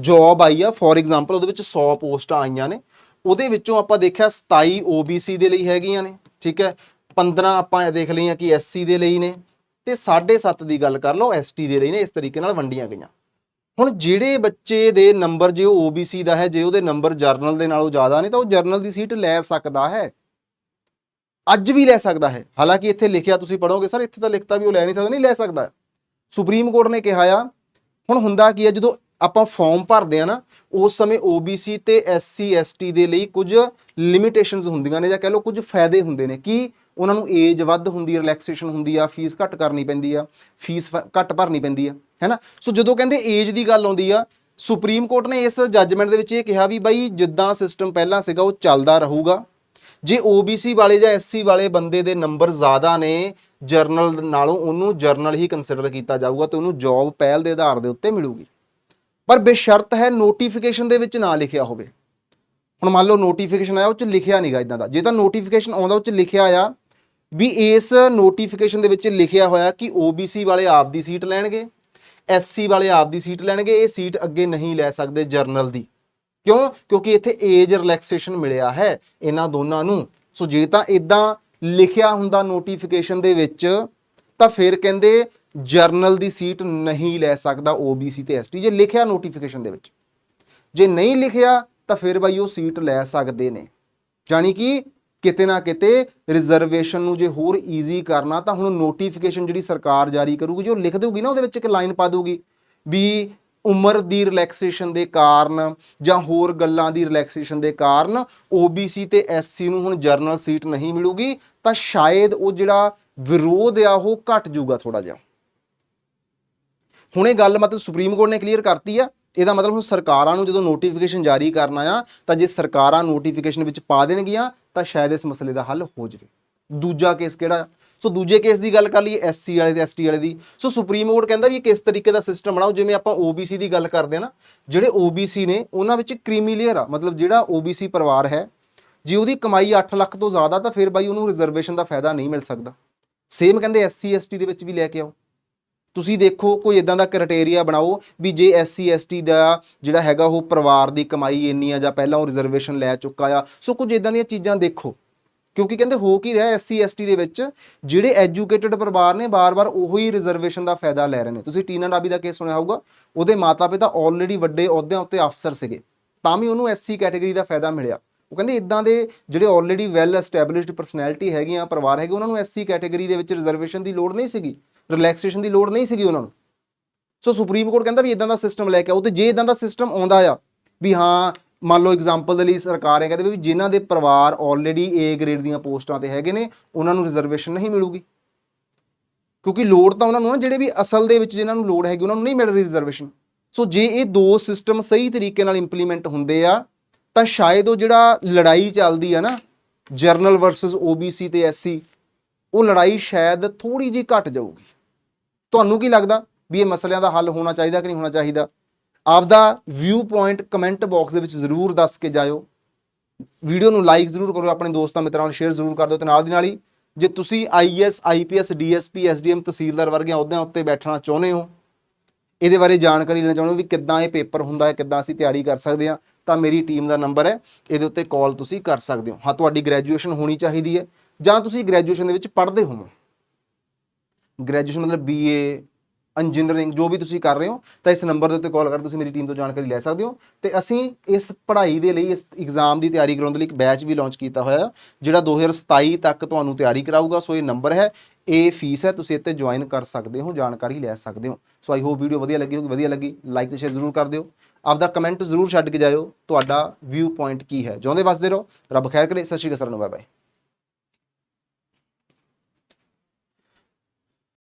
ਜੌਬ ਆਈ ਆ ਫੋਰ ਐਗਜ਼ਾਮਪਲ ਉਹਦੇ ਵਿੱਚ 100 ਪੋਸਟਾਂ ਆਈਆਂ ਨੇ। ਉਹਦੇ ਵਿੱਚੋਂ ਆਪਾਂ ਦੇਖਿਆ 27 OBC ਦੇ ਲਈ ਹੈਗੀਆਂ ਨੇ, ਠੀਕ ਹੈ? 15 ਆਪਾਂ ਦੇਖ ਲਈਆਂ ਕਿ SC ਦੇ ਲਈ ਨੇ, ਤੇ 7.5 ਦੀ ਗੱਲ ਕਰ ਲਓ ST ਦੇ ਲਈ ਨੇ, ਇਸ ਤਰੀਕੇ ਨਾਲ ਵੰਡੀਆਂ ਗਈਆਂ। ਹੁਣ ਜਿਹੜੇ ਬੱਚੇ ਦੇ ਨੰਬਰ ਜੇ ਉਹ OBC ਦਾ ਹੈ, ਜੇ ਉਹਦੇ ਨੰਬਰ ਜਰਨਲ ਦੇ ਨਾਲੋਂ ਜ਼ਿਆਦਾ ਨੇ, ਤਾਂ ਉਹ ਜਰਨਲ ਦੀ ਸੀਟ ਲੈ ਸਕਦਾ ਹੈ। ਅੱਜ ਵੀ ਲੈ ਸਕਦਾ ਹੈ। ਹਾਲਾਂਕਿ ਇੱਥੇ ਲਿਖਿਆ ਤੁਸੀਂ ਪੜੋਗੇ ਸਰ, ਇੱਥੇ ਤਾਂ ਲਿਖਤਾ ਵੀ ਉਹ ਲੈ ਨਹੀਂ ਸਕਦਾ, ਨਹੀਂ, ਲੈ ਸਕਦਾ ਸੁਪਰੀਮ ਕੋਰਟ ਨੇ ਕਿਹਾ ਆ, ਹੁਣ ਹੁੰਦਾ ਕੀ ਹੈ, ਜਦੋਂ ਆਪਾਂ ਫਾਰਮ ਭਰਦੇ ਆ ਨਾ, ਉਸ ਸਮੇਂ OBC ਤੇ SC ST ਦੇ ਲਈ ਕੁਝ ਲਿਮਿਟੇਸ਼ਨਸ ਹੁੰਦੀਆਂ ਨੇ ਜਾਂ ਕਹਿ ਲਓ ਕੁਝ ਫਾਇਦੇ ਹੁੰਦੇ ਨੇ ਕਿ ਉਹਨਾਂ ਨੂੰ ਏਜ ਵੱਧ ਹੁੰਦੀ ਰਿਲੈਕਸੇਸ਼ਨ ਹੁੰਦੀ ਆ ਫੀਸ ਘੱਟ ਕਰਨੀ ਪੈਂਦੀ ਆ ਫੀਸ ਫ- ਘੱਟ ਭਰਨੀ ਪੈਂਦੀ ਆ ਹੈਨਾ ਸੋ ਜਦੋਂ ਕਹਿੰਦੇ ਏਜ ਦੀ ਗੱਲ ਆਉਂਦੀ ਆ ਸੁਪਰੀਮ ਕੋਰਟ ਨੇ ਇਸ ਜੱਜਮੈਂਟ ਦੇ ਵਿੱਚ ਇਹ ਕਿਹਾ ਵੀ ਬਾਈ ਜਿੱਦਾਂ ਸਿਸਟਮ ਪਹਿਲਾਂ ਸੀਗਾ, ਉਹ ਚੱਲਦਾ ਰਹੂਗਾ। ਜੇ OBC ਵਾਲੇ ਜਾਂ SC ਵਾਲੇ ਬੰਦੇ ਦੇ ਨੰਬਰ ਜ਼ਿਆਦਾ ਨੇ ਜਰਨਲ ਨਾਲੋਂ ਉਹਨੂੰ ਜਰਨਲ ਹੀ ਕੰਸੀਡਰ ਕੀਤਾ ਜਾਊਗਾ ਤੇ ਉਹਨੂੰ ਜੌਬ ਪਹਿਲ ਦੇ ਆਧਾਰ ਦੇ ਉੱਤੇ ਮਿਲੂਗੀ। ਪਰ ਬੇਸ਼ਰਤ ਹੈ ਨੋਟੀਫਿਕੇਸ਼ਨ ਦੇ ਵਿੱਚ ਨਾ ਲਿਖਿਆ ਹੋਵੇ। ਹੁਣ ਮੰਨ ਲਓ ਨੋਟੀਫਿਕੇਸ਼ਨ ਆਇਆ, ਉਹ ਚ ਲਿਖਿਆ ਨਹੀਂਗਾ ਇਦਾਂ ਦਾ। ਜੇ ਤਾਂ ਨੋਟੀਫਿਕੇਸ਼ਨ ਆਉਂਦਾ, ਉਹ ਚ ਲਿਖਿਆ ਆ ਵੀ ਇਸ ਨੋਟੀਫਿਕੇਸ਼ਨ ਦੇ ਵਿੱਚ ਲਿਖਿਆ ਹੋਇਆ ਕਿ OBC ਵਾਲੇ ਆਪ ਦੀ ਸੀਟ ਲੈਣਗੇ SC ਵਾਲੇ ਆਪ ਦੀ ਸੀਟ ਲੈਣਗੇ, ਇਹ ਸੀਟ ਅੱਗੇ ਨਹੀਂ ਲੈ ਸਕਦੇ ਜਰਨਲ ਦੀ। ਕਿਉਂ? ਕਿਉਂਕਿ ਇੱਥੇ ਏਜ ਰਿਲੈਕਸੇਸ਼ਨ ਮਿਲਿਆ ਹੈ ਇਹਨਾਂ ਦੋਨਾਂ ਨੂੰ। ਸੋ ਜੇ ਤਾਂ ਇਦਾਂ ਲਿਖਿਆ ਹੁੰਦਾ ਨੋਟੀਫਿਕੇਸ਼ਨ ਦੇ ਵਿੱਚ, ਤਾਂ ਫਿਰ ਕਹਿੰਦੇ ਜਰਨਲ ਦੀ ਸੀਟ ਨਹੀਂ ਲੈ ਸਕਦਾ OBC ਤੇ ST ਜੇ ਲਿਖਿਆ ਨੋਟੀਫਿਕੇਸ਼ਨ ਦੇ ਵਿੱਚ। ਜੇ ਨਹੀਂ ਲਿਖਿਆ, ਤਾਂ ਫਿਰ ਬਾਈ ਉਹ ਸੀਟ ਲੈ ਸਕਦੇ ਨੇ। ਜਾਣੀ ਕਿ ਕਿਤੇ ਨਾ ਕਿਤੇ ਰਿਜ਼ਰਵੇਸ਼ਨ ਨੂੰ ਜੇ ਹੋਰ ਈਜ਼ੀ ਕਰਨਾ, ਤਾਂ ਹੁਣ ਨੋਟੀਫਿਕੇਸ਼ਨ ਜਿਹੜੀ ਸਰਕਾਰ ਜਾਰੀ ਕਰੂਗੀ, ਜੋ ਲਿਖ ਦੇਊਗੀ ਨਾ, ਉਹਦੇ ਵਿੱਚ ਇੱਕ ਲਾਈਨ ਪਾ ਦਊਗੀ ਵੀ ਉਮਰ ਦੀ ਰਿਲੈਕਸੇਸ਼ਨ ਦੇ ਕਾਰਨ ਜਾਂ ਹੋਰ ਗੱਲਾਂ ਦੀ ਰਿਲੈਕਸੇਸ਼ਨ ਦੇ ਕਾਰਨ OBC ਤੇ SC ਨੂੰ ਹੁਣ ਜਰਨਲ ਸੀਟ ਨਹੀਂ ਮਿਲੂਗੀ, ਤਾਂ ਸ਼ਾਇਦ ਉਹ ਜਿਹੜਾ ਵਿਰੋਧ ਆ, ਉਹ ਘਟ ਜਾਊਗਾ ਥੋੜਾ ਜਿਹਾ। ਹੁਣ ਇਹ ਗੱਲ ਮਤਲਬ ਸੁਪਰੀਮ ਕੋਰਟ ਨੇ ਕਲੀਅਰ ਕਰਤੀ ਆ, ਇਹਦਾ ਮਤਲਬ ਹੁਣ ਸਰਕਾਰਾਂ ਨੂੰ ਜਦੋਂ ਨੋਟੀਫਿਕੇਸ਼ਨ ਜਾਰੀ ਕਰਨਾ ਆ ਤਾਂ ਜੇ ਸਰਕਾਰਾਂ ਨੋਟੀਫਿਕੇਸ਼ਨ ਵਿੱਚ ਪਾ ਦੇਣਗੀਆਂ, ਤਾਂ ਸ਼ਾਇਦ ਇਸ ਮਸਲੇ ਦਾ ਹੱਲ ਹੋ ਜਾਵੇ। ਦੂਜਾ ਕੇਸ ਕਿਹੜਾ? ਆ ਸੋ ਦੂਜੇ ਕੇਸ ਦੀ ਗੱਲ ਕਰ ਲਈਏ ਐਸਸੀ ਵਾਲੇ ਤੇ ਐਸਟੀ ਵਾਲੇ ਦੀ। ਸੋ ਸੁਪਰੀਮ ਕੋਰਟ ਕਹਿੰਦਾ ਵੀ ਇਹ ਕਿਸ ਤਰੀਕੇ ਦਾ ਸਿਸਟਮ ਬਣਾਓ, ਜਿਵੇਂ ਆਪਾਂ OBC ਦੀ ਗੱਲ ਕਰਦੇ ਆ ਨਾ, ਜਿਹੜੇ OBC ਨੇ, ਉਹਨਾਂ ਵਿੱਚ ਕ੍ਰੀਮੀਲੀਅਰ ਆ, ਮਤਲਬ ਜਿਹੜਾ OBC ਪਰਿਵਾਰ ਹੈ, ਜੇ ਉਹਦੀ ਕਮਾਈ 8 ਲੱਖ ਤੋਂ ਜ਼ਿਆਦਾ, ਤਾਂ ਫਿਰ ਬਾਈ ਉਹਨੂੰ ਰਿਜ਼ਰਵੇਸ਼ਨ ਦਾ ਫਾਇਦਾ ਨਹੀਂ ਮਿਲ ਸਕਦਾ। ਸੇਮ ਕਹਿੰਦੇ ਐਸਸੀ ਐਸਟੀ ਦੇ ਵਿੱਚ ਵੀ ਲੈ ਕੇ ਆਓ। ਤੁਸੀਂ ਦੇਖੋ, ਕੋਈ ਇਦਾਂ ਦਾ ਕ੍ਰਾਈਟੇਰੀਆ ਬਣਾਓ ਵੀ ਜੇ ਐਸਸੀ ਐਸਟੀ ਦਾ ਜਿਹੜਾ ਹੈਗਾ ਉਹ ਪਰਿਵਾਰ ਦੀ ਕਮਾਈ ਇੰਨੀ ਆ ਜਾਂ ਪਹਿਲਾਂ ਉਹ ਰਿਜ਼ਰਵੇਸ਼ਨ ਲੈ ਚੁੱਕਾ ਆ, ਸੋ ਕੁਝ ਇਦਾਂ ਦੀਆਂ ਚੀਜ਼ਾਂ ਦੇਖੋ। ਕਿਉਂਕਿ ਕਹਿੰਦੇ ਹੋ ਕੀ ਰਿਹਾ ਐਸਸੀ ਐਸਟੀ ਦੇ ਵਿੱਚ, ਜਿਹੜੇ ਐਜੂਕੇਟਿਡ ਪਰਿਵਾਰ ਨੇ ਬਾਰ-ਬਾਰ ਉਹੀ ਰਿਜ਼ਰਵੇਸ਼ਨ ਦਾ ਫਾਇਦਾ ਲੈ ਰਹੇ ਨੇ। ਤੁਸੀਂ ਟੀਨਾ ਡਾਬੀ ਦਾ ਕੇਸ ਸੁਣਿਆ ਹੋਊਗਾ, ਉਹਦੇ ਮਾਤਾ-ਪਿਤਾ ਆਲਰੇਡੀ ਵੱਡੇ ਅਹੁਦਿਆਂ ਉੱਤੇ ਅਫਸਰ ਸੀਗੇ, ਤਾਂ ਵੀ ਉਹਨੂੰ ਐਸਸੀ ਕੈਟਾਗਰੀ ਦਾ ਫਾਇਦਾ ਮਿਲਿਆ। ਉਹ ਕਹਿੰਦੇ ਇਦਾਂ ਦੇ ਜਿਹੜੇ ਆਲਰੇਡੀ ਵੈਲ ਐਸਟੈਬਲਿਸ਼ਡ ਪਰਸਨੈਲਿਟੀ ਹੈਗੀਆਂ, ਪਰਿਵਾਰ ਹੈਗੇ, ਉਹਨਾਂ ਨੂੰ ਐਸਸੀ ਕੈਟਾਗਰੀ ਦੇ ਵਿੱਚ ਰਿਜ਼ਰਵੇਸ਼ਨ ਦੀ ਲੋੜ ਨਹੀਂ ਸੀਗੀ। ਰਿਲੈਕਸੇਸ਼ਨ ਦੀ ਲੋੜ ਨਹੀਂ ਸੀਗੀ ਉਹਨਾਂ ਨੂੰ। ਸੋ ਸੁਪਰੀਮ ਕੋਰਟ ਕਹਿੰਦਾ ਵੀ ਇਦਾਂ ਦਾ ਸਿਸਟਮ ਲੈ ਕੇ ਆਓ ਤੇ ਜੇ ਇਦਾਂ ਦਾ ਸਿਸਟਮ ਆਉਂਦਾ ਆ, ਵੀ ਹਾਂ, ਮੰਨ ਲਓ ਐਗਜ਼ਾਮਪਲ ਦੇ ਲਈ ਸਰਕਾਰ ਇਹ ਕਹਿੰਦੇ ਵੀ ਜਿਨ੍ਹਾਂ ਦੇ ਪਰਿਵਾਰ ਆਲਰੇਡੀ A ਗ੍ਰੇਡ ਦੀਆਂ ਪੋਸਟਾਂ ਤੇ ਹੈਗੇ ਨੇ, ਉਹਨਾਂ ਨੂੰ ਰਿਜ਼ਰਵੇਸ਼ਨ ਨਹੀਂ ਮਿਲੂਗੀ। ਕਿਉਂਕਿ ਲੋੜ ਤਾਂ ਉਹਨਾਂ ਨੂੰ ਨਾ, ਜਿਹੜੇ ਵੀ ਅਸਲ ਦੇ ਵਿੱਚ ਜਿਨ੍ਹਾਂ ਨੂੰ ਲੋੜ ਹੈਗੀ, ਉਹਨਾਂ ਨੂੰ ਨਹੀਂ ਮਿਲ ਰਹੀ ਰਿਜ਼ਰਵੇਸ਼ਨ ਸੋ ਜੇ ਇਹ ਦੋ ਸਿਸਟਮ ਸਹੀ ਤਰੀਕੇ ਨਾਲ ਇੰਪਲੀਮੈਂਟ ਹੁੰਦੇ ਆ, ਤਾਂ ਸ਼ਾਇਦ ਉਹ ਜਿਹੜਾ ਲੜਾਈ ਚੱਲਦੀ ਆ ਨਾ, ਜਰਨਲ ਵਰਸਸ OBC ਤੇ SC ਉਹ ਲੜਾਈ ਸ਼ਾਇਦ ਥੋੜੀ ਜਿਹੀ ਘਟ ਜਾਊਗੀ। ਤੁਹਾਨੂੰ ਕੀ ਲੱਗਦਾ ਵੀ ਇਹ ਮਸਲਿਆਂ ਦਾ ਹੱਲ ਹੋਣਾ ਚਾਹੀਦਾ ਕਿ ਨਹੀਂ ਹੋਣਾ ਚਾਹੀਦਾ? ਆਪਦਾ ਵਿਊ ਪੁਆਇੰਟ ਕਮੈਂਟ ਬਾਕਸ ਦੇ ਵਿੱਚ ਜ਼ਰੂਰ ਦੱਸ ਕੇ ਜਾਇਓ। ਵੀਡੀਓ ਨੂੰ ਲਾਈਕ ਜ਼ਰੂਰ ਕਰੋ, ਆਪਣੇ ਦੋਸਤਾਂ ਮਿੱਤਰਾਂ ਨਾਲ ਸ਼ੇਅਰ ਜ਼ਰੂਰ ਕਰ ਦਿਓ ਤੇ ਨਾਲ ਦੀ ਨਾਲ ਹੀ ਜੇ ਤੁਸੀਂ ਆਈਐਸ ਆਈਪੀਐਸ ਡੀਐਸਪੀ ਐਸਡੀਐਮ ਤਹਿਸੀਲਦਾਰ ਵਰਗੀਆਂ ਅਹੁਦਿਆਂ ਉੱਤੇ ਬੈਠਣਾ ਚਾਹੁੰਦੇ ਹੋ, ਇਹਦੇ ਬਾਰੇ ਜਾਣਕਾਰੀ ਲੈਣਾ ਚਾਹੁੰਦੇ ਹੋ ਵੀ ਕਿੱਦਾਂ ਇਹ ਪੇਪਰ ਹੁੰਦਾ ਹੈ, ਕਿੱਦਾਂ ਅਸੀਂ ਤਿਆਰੀ ਕਰ ਸਕਦੇ ਹਾਂ, ਤਾਂ ਮੇਰੀ ਟੀਮ ਦਾ ਨੰਬਰ ਹੈ, ਇਹਦੇ ਉੱਤੇ ਕਾਲ ਤੁਸੀਂ ਕਰ ਸਕਦੇ ਹੋ। ਹਾਂ, ਤੁਹਾਡੀ ਗ੍ਰੈਜੂਏਸ਼ਨ ਹੋਣੀ ਚਾਹੀਦੀ ਹੈ ਜਾਂ ਤੁਸੀਂ ਗ੍ਰੈਜੂਏਸ਼ਨ ਦੇ ਵਿੱਚ ਪੜ੍ਹਦੇ ਹੋਵੋ। ਗ੍ਰੈਜੂਏਸ਼ਨ ਮਤਲਬ ਬੀਏ ਇੰਜੀਨੀਅਰਿੰਗ ਜੋ ਵੀ ਤੁਸੀਂ ਕਰ ਰਹੇ ਹੋ, ਤਾਂ ਇਸ ਨੰਬਰ ਦੇ ਉੱਤੇ ਕਾਲ ਕਰ ਤੁਸੀਂ ਮੇਰੀ ਟੀਮ ਤੋਂ ਜਾਣਕਾਰੀ ਲੈ ਸਕਦੇ ਹੋ। ਤੇ ਅਸੀਂ ਇਸ ਪੜ੍ਹਾਈ ਦੇ ਲਈ, ਇਸ ਐਗਜ਼ਾਮ ਦੀ ਤਿਆਰੀ ਕਰਾਉਣ ਦੇ ਲਈ ਇੱਕ ਬੈਚ ਵੀ ਲਾਂਚ ਕੀਤਾ ਹੋਇਆ ਹੈ, ਜਿਹੜਾ 2027 ਤੱਕ ਤੁਹਾਨੂੰ ਤਿਆਰੀ ਕਰਾਊਗਾ। ਸੋ ਇਹ ਨੰਬਰ ਹੈ ਇਹ ਫੀਸ ਹੈ, ਤੁਸੀਂ ਇੱਥੇ ਜੁਆਇਨ ਕਰ ਸਕਦੇ ਹੋ, ਜਾਣਕਾਰੀ ਲੈ ਸਕਦੇ ਹੋ। ਸੋ ਆਈ ਹੋਪ ਵੀਡੀਓ ਵਧੀਆ ਲੱਗੀ ਹੋਊਗੀ, ਵਧੀਆ ਲੱਗੀ ਲਾਈਕ ਤੇ ਸ਼ੇਅਰ ਜ਼ਰੂਰ ਕਰ ਦਿਓ। ਆਪਦਾ ਕਮੈਂਟ ਜ਼ਰੂਰ ਛੱਡ ਕੇ ਜਾਇਓ, ਤੁਹਾਡਾ ਵਿਊ ਪੁਆਇੰਟ ਕੀ ਹੈ। ਜਿਉਂਦੇ ਵਸਦੇ ਰਹੋ, ਰੱਬ ਖੈਰ ਕਰੇ, ਸਤਿ ਸ਼੍ਰੀ ਅਕਾਲ, ਸਾਰਿਆਂ ਨੂੰ ਬਾਏ ਬਾਏ